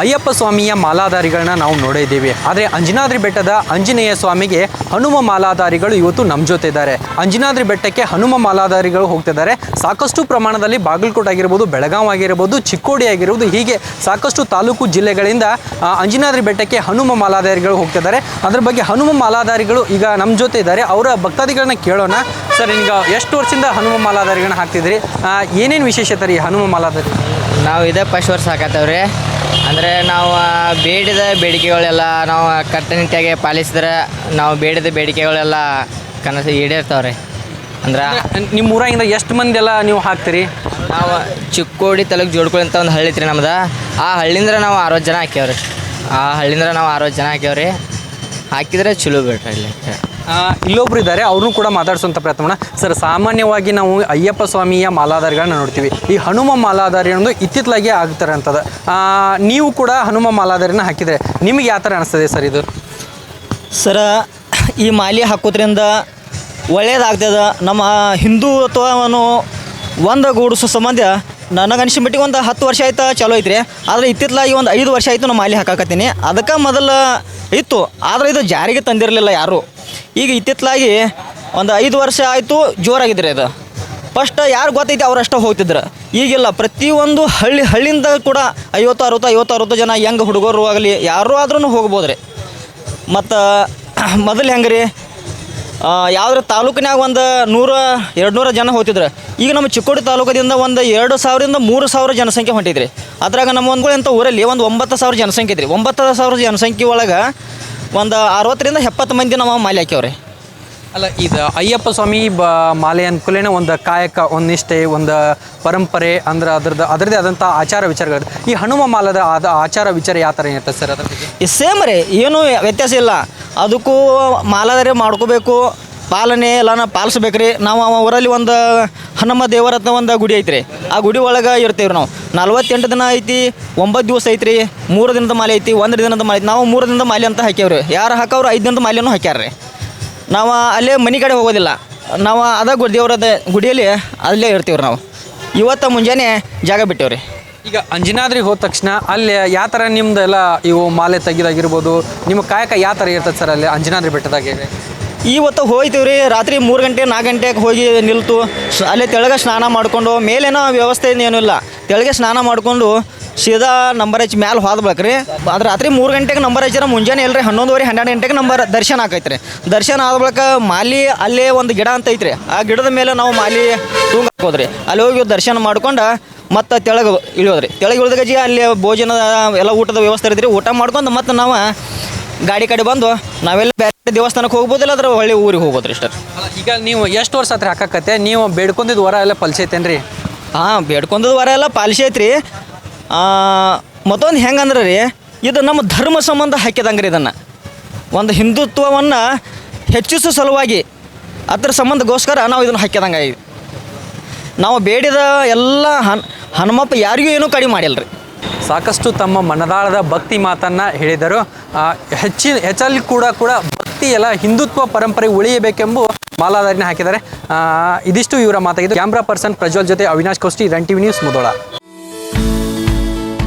ಅಯ್ಯಪ್ಪ ಸ್ವಾಮಿಯ ಮಾಲಾಧಾರಿಗಳನ್ನ ನಾವು ನೋಡಿದ್ದೀವಿ ಆದರೆ ಅಂಜನಾದ್ರಿ ಬೆಟ್ಟದ ಆಂಜನೇಯ ಸ್ವಾಮಿಗೆ ಹನುಮ ಮಾಲಾಧಾರಿಗಳು ಇವತ್ತು ನಮ್ಮ ಜೊತೆ ಇದ್ದಾರೆ. ಅಂಜನಾದ್ರಿ ಬೆಟ್ಟಕ್ಕೆ ಹನುಮ ಮಾಲಾಧಾರಿಗಳು ಹೋಗ್ತಿದ್ದಾರೆ. ಸಾಕಷ್ಟು ಪ್ರಮಾಣದಲ್ಲಿ ಬಾಗಲಕೋಟೆ ಆಗಿರ್ಬೋದು ಬೆಳಗಾವಿ ಆಗಿರ್ಬೋದು, ಚಿಕ್ಕೋಡಿ ಆಗಿರ್ಬೋದು, ಹೀಗೆ ಸಾಕಷ್ಟು ತಾಲೂಕು ಜಿಲ್ಲೆಗಳಿಂದ ಅಂಜನಾದ್ರಿ ಬೆಟ್ಟಕ್ಕೆ ಹನುಮ ಮಾಲಾಧಾರಿಗಳು ಹೋಗ್ತಿದ್ದಾರೆ. ಅದ್ರ ಬಗ್ಗೆ ಹನುಮ ಮಾಲಾಧಾರಿಗಳು ಈಗ ನಮ್ಮ ಜೊತೆ ಇದ್ದಾರೆ. ಅವರ ಭಕ್ತಾದಿಗಳನ್ನ ಕೇಳೋಣ. ಸರ್ ಈಗ ಎಷ್ಟು ವರ್ಷದಿಂದ ಹನುಮ ಮಾಲಾಧಾರಿಗಳನ್ನ ಹಾಕ್ತಿದ್ರಿ? ಏನೇನು ವಿಶೇಷತೆ ರೀ ಹನುಮ ಮಾಲಾಧಾರಿ? ನಾವು ಇದೇ ಫಸ್ಟ್ ವರ್ಷ ಹಾಕತ್ತೇವ್ರಿ. ಅಂದರೆ ನಾವು ಬೇಡಿದ ಬೇಡಿಕೆಗಳೆಲ್ಲ ನಾವು ಕಟ್ಟುನಿಟ್ಟಾಗಿ ಪಾಲಿಸಿದ್ರೆ ನಾವು ಬೇಡಿದ ಬೇಡಿಕೆಗಳೆಲ್ಲ ಕನಸು ಈಡೇರ್ತಾವ್ರಿ. ಅಂದ್ರೆ ನಿಮ್ಮ ಊರಾಗಿಂದ ಎಷ್ಟು ಮಂದಿ ಎಲ್ಲ ನೀವು ಹಾಕ್ತೀರಿ? ನಾವು ಚಿಕ್ಕೋಡಿ ತಾಲೂಕು ಜೋಡ್ಕೊಳ್ಳಿ ಅಂತ ಒಂದು ಹಳ್ಳಿ ಐತ್ರಿ ನಮ್ದು. ಆ ಹಳ್ಳಿಂದ್ರ ನಾವು ಆರೋ ಜನ ಹಾಕ್ಯಾವ್ರಿ. ಆ ಹಳ್ಳಿಂದ್ರ ನಾವು ಅರವತ್ತು ಜನ ಹಾಕ್ಯಾವ್ರಿ. ಹಾಕಿದ್ರೆ ಚಲೋ ಬಿಡ್ರಿ ಇಲ್ಲಿ ಇಲ್ಲೊಬ್ರು ಇದ್ದಾರೆ ಅವ್ರನ್ನೂ ಕೂಡ ಮಾತಾಡಿಸುವಂಥ ಪ್ರಯತ್ನ ಮಾಡೋಣ ಸರ್, ಸಾಮಾನ್ಯವಾಗಿ ನಾವು ಅಯ್ಯಪ್ಪ ಸ್ವಾಮಿಯ ಮಾಲಾಧಾರಿಗಳನ್ನ ನೋಡ್ತೀವಿ. ಈ ಹನುಮ ಮಾಲಾಧಾರಿ ಅನ್ನೋದು ಇತ್ತಿತ್ತಲಾಗಿ ಆಗ್ತಾರೆ ಅಂತದ. ನೀವು ಕೂಡ ಹನುಮ ಮಾಲಾಧಾರಿನ ಹಾಕಿದರೆ ನಿಮಗೆ ಯಾವ ಥರ ಅನಿಸ್ತದೆ ಸರ್ ಇದು? ಸರ, ಈ ಮಾಲಿ ಹಾಕೋದ್ರಿಂದ ಒಳ್ಳೇದಾಗ್ತದ. ನಮ್ಮ ಹಿಂದೂ ಅಥವಾನು ಒಂದು ಗೂಡಿಸೋ ಸಂಬಂಧ ನನಗನ್ಸಿದ ಮಟ್ಟಿಗೆ ಒಂದು ಹತ್ತು ವರ್ಷ ಆಯ್ತು ಚಲೋ ಐತ್ರಿ. ಆದರೆ ಇತ್ತಿತ್ತಲಾಗಿ ಒಂದು ಐದು ವರ್ಷ ಆಯಿತು ನಾನು ಮಾಲಿ ಹಾಕಾಕತ್ತೀನಿ. ಅದಕ್ಕೆ ಮೊದಲು ಇತ್ತು. ಆದರೆ ಇದು ಜಾರಿಗೆ ತಂದಿರಲಿಲ್ಲ ಯಾರು. ಈಗ ಇತ್ತಿತ್ತಲಾಗಿ ಒಂದು ಐದು ವರ್ಷ ಆಯಿತು ಜೋರಾಗಿದ್ರಿ ಅದು. ಫಸ್ಟ್ ಯಾರು ಗೊತ್ತೈತಿ ಅವರಷ್ಟೇ ಹೋಗ್ತಿದ್ರು. ಈಗಿಲ್ಲ, ಪ್ರತಿಯೊಂದು ಹಳ್ಳಿ, ಹಳ್ಳಿಯಿಂದ ಕೂಡ ಐವತ್ತು, ಅರವತ್ತು ಐವತ್ತು, ಅರವತ್ತು ಜನ ಹೆಂಗೆ ಹುಡುಗರು ಆಗಲಿ, ಯಾರೂ ಆದ್ರೂ ಹೋಗ್ಬೋದು ರೀ ಮತ್ತು ಮೊದಲು ಹೆಂಗೆ ರೀ ಯಾವ್ದ್ರ ತಾಲೂಕಿನಾಗ ಒಂದು ನೂರ ಎರಡು ನೂರ ಜನ ಹೋಗ್ತಿದ್ರು. ಈಗ ನಮ್ಮ ಚಿಕ್ಕೋಡಿ ತಾಲೂಕದಿಂದ ಒಂದು ಎರಡು ಸಾವಿರದಿಂದ ಮೂರು ಸಾವಿರ ಜನಸಂಖ್ಯೆ ಹೊಂಟಿದ್ರಿ ಅದ್ರಾಗ ನಮ್ಮ ಒಂದ್ಗಳು ಅಂತ ಊರಲ್ಲಿ ಒಂದು ಒಂಬತ್ತು ಸಾವಿರ ಜನಸಂಖ್ಯೆ ಇದ್ರಿ ಒಂಬತ್ತು ಸಾವಿರ ಜನಸಂಖ್ಯೆ ಒಳಗೆ ಒಂದು ಅರವತ್ತರಿಂದ ಎಪ್ಪತ್ತು ಮಂದಿ ನಾವು ಮಾಲೆ ಹಾಕ್ಯವ್ರಿ. ಅಲ್ಲ ಇದು ಅಯ್ಯಪ್ಪ ಸ್ವಾಮಿ ಬ ಮಾಲೆ ಅನುಕೂಲನೇ ಒಂದು ಕಾಯಕ ಒಂದು ನಿಷ್ಠೆ ಒಂದು ಪರಂಪರೆ ಅಂದ್ರೆ ಅದ್ರದ್ದು ಅದರದ್ದೇ ಆದಂಥ ಆಚಾರ ವಿಚಾರಗಳು ಈ ಹನುಮ ಮಾಲದ ಆದ ಆಚಾರ ವಿಚಾರ ಯಾವ ಥರ ಇರ್ತದೆ ಸರ್ ಅದ್ರ ಬಗ್ಗೆ ಸೇಮ್ ರೀ ಏನೂ ವ್ಯತ್ಯಾಸ ಇಲ್ಲ. ಅದಕ್ಕೂ ಮಾಲಾದರೆ ಮಾಡ್ಕೋಬೇಕು ಪಾಲನೆ ಎಲ್ಲನ ಪಾಲಿಸ್ಬೇಕು ರೀ ನಾವು ಅವ ಊರಲ್ಲಿ ಒಂದು ಹನುಮ ದೇವರತ್ನ ಒಂದು ಗುಡಿ ಐತ್ರಿ. ಆ ಗುಡಿ ಒಳಗೆ ಇರ್ತೀವಿ ನಾವು. ನಲ್ವತ್ತೆಂಟು ದಿನ ಐತಿ, ಒಂಬತ್ತು ದಿವಸ ಐತ್ರಿ, ಮೂರು ದಿನದ ಮಾಲೆ ಐತಿ, ಒಂದು ದಿನದ ಮಾಲೆ ಐತಿ. ನಾವು ಮೂರು ದಿನದ ಮಾಲೆ ಅಂತ ಹಾಕ್ಯಾವ್ರಿ. ಯಾರು ಹಾಕವ್ರು ಐದು ದಿನದ ಮಾಲೆನೂ ಹಾಕ್ಯಾರ ರೀ ನಾವು ಅಲ್ಲೇ ಮನೆ ಕಡೆ ಹೋಗೋದಿಲ್ಲ. ನಾವು ಅದ ಗು ದೇವರದ ಗುಡಿಯಲ್ಲಿ ಅಲ್ಲೇ ಇರ್ತೀವ್ರಿ ನಾವು. ಇವತ್ತು ಮುಂಜಾನೆ ಜಾಗ ಬಿಟ್ಟೇವ್ರಿ. ಈಗ ಅಂಜನಾದ್ರಿಗೆ ಹೋದ ತಕ್ಷಣ ಅಲ್ಲಿ ಯಾವ ಥರ ನಿಮ್ದು ಎಲ್ಲ ಇವು ಮಾಲೆ ತೆಗೆದಾಗಿರ್ಬೋದು? ನಿಮ್ಮ ಕಾಯಕ ಯಾವ ಥರ ಇರ್ತದೆ ಸರ್ ಅಲ್ಲಿ ಅಂಜನಾದ್ರಿ ಬೆಟ್ಟದಾಗೆ? ಇವತ್ತು ಹೋಯ್ತೀವಿ ರೀ ರಾತ್ರಿ ಮೂರು ಗಂಟೆ, ನಾಲ್ಕು ಗಂಟೆಗೆ ಹೋಗಿ ನಿಲ್ತು? ಅಲ್ಲೇ ತೆಳಗೆ ಸ್ನಾನ ಮಾಡಿಕೊಂಡು, ಮೇಲೇನೋ ವ್ಯವಸ್ಥೆ ಏನೂ ಇಲ್ಲ. ತೆಳಗೆ ಸ್ನಾನ ಮಾಡಿಕೊಂಡು ಸೀದಾ ನಂಬರ್ ಹಚ್ಚಿ ಮ್ಯಾಲೆ ಹೋದ್ಬೇಕು ರೀ ಅದು ರಾತ್ರಿ ಮೂರು ಗಂಟೆಗೆ ನಂಬರ್ ಹಚ್ಚಿರ ಮುಂಜಾನೆ ಎಲ್ರಿ, ಹನ್ನೊಂದುವರೆ, ಹನ್ನೆರಡು ಗಂಟೆಗೆ ನಂಬರ್ ದರ್ಶನ ಆಕೈತೆ ರೀ ದರ್ಶನ ಆದ ಬಳಿಕ ಮಾಲಿ ಅಲ್ಲೇ ಒಂದು ಗಿಡ ಅಂತ ಐತ್ರಿ. ಆ ಗಿಡದ ಮೇಲೆ ನಾವು ಮಾಲಿ ತೂಂಗ ಹಾಕೋದ್ರಿ. ಅಲ್ಲಿ ಹೋಗಿ ದರ್ಶನ ಮಾಡ್ಕೊಂಡು ಮತ್ತು ತೆಳಗೆ ಇಳಿಯೋದ್ರಿ. ತೆಳಗೆ ಇಳಿದಾಗ ಜಿ ಅಲ್ಲಿ ಭೋಜನ ಎಲ್ಲ ಊಟದ ವ್ಯವಸ್ಥೆ ಇರ್ತೀರಿ ಊಟ ಮಾಡ್ಕೊಂಡು ಮತ್ತು ನಾವು ಗಾಡಿ ಕಡೆ ಬಂದು ನಾವೆಲ್ಲ ಬೇರೆ ದೇವಸ್ಥಾನಕ್ಕೆ ಹೋಗ್ಬೋದಿಲ್ಲ ಅದ್ರ ಹೊಳ್ಳಿ ಊರಿಗೆ ಹೋಗ್ಬೋದು ರೀ ಇಷ್ಟ ಈಗ ನೀವು ಎಷ್ಟು ವರ್ಷ ಹತ್ರ ಹಾಕಕತ್ತೆ? ನೀವು ಬೇಡ್ಕೊಂಡಿದ್ದು ವರ ಎಲ್ಲ ಪಲ್ಸೈತೇನ್ರಿ? ಹಾಂ ಬೇಡ್ಕೊಂಡದ ವರ ಎಲ್ಲ ಪಾಲಿಸಿ ಐತ್ರಿ ಮತ್ತೊಂದು ಹೆಂಗಂದ್ರೆ ರೀ ಇದು ನಮ್ಮ ಧರ್ಮ ಸಂಬಂಧ ಹಾಕಿದಂಗೆ ರೀ ಇದನ್ನು. ಒಂದು ಹಿಂದುತ್ವವನ್ನು ಹೆಚ್ಚಿಸೋ ಸಲುವಾಗಿ ಅದ್ರ ಸಂಬಂಧಗೋಸ್ಕರ ನಾವು ಇದನ್ನು ಹಾಕಿದಂಗೆ ನಾವು ಬೇಡಿದ ಎಲ್ಲ ಹನ್ ಹನುಮಪ್ಪ ಯಾರಿಗೂ ಏನೂ ಕಡಿಮೆ ಮಾಡಿಲ್ಲ ರೀ ಸಾಕಷ್ಟು ತಮ್ಮ ಮನದಾಳದ ಭಕ್ತಿ ಮಾತನ್ನ ಹೇಳಿದರು. ಹೆಚ್ಚಿನ ಹೆಚ್ಚಿ ಹೆಚ್ಚಲ್ಲಿ ಕೂಡ ಕೂಡ ಭಕ್ತಿ ಎಲ್ಲ ಹಿಂದುತ್ವ ಪರಂಪರೆ ಉಳಿಯಬೇಕೆಂಬ ಮಾಲಾಧಾರಿನ ಹಾಕಿದ್ದಾರೆ. ಇದಿಷ್ಟು ಇವರ ಮಾತಾಗಿದ್ದು. ಕ್ಯಾಮ್ರಾ ಪರ್ಸನ್ ಪ್ರಜ್ವಲ್ ಜೊತೆ Avinash Kosti, run TV news Mudhol.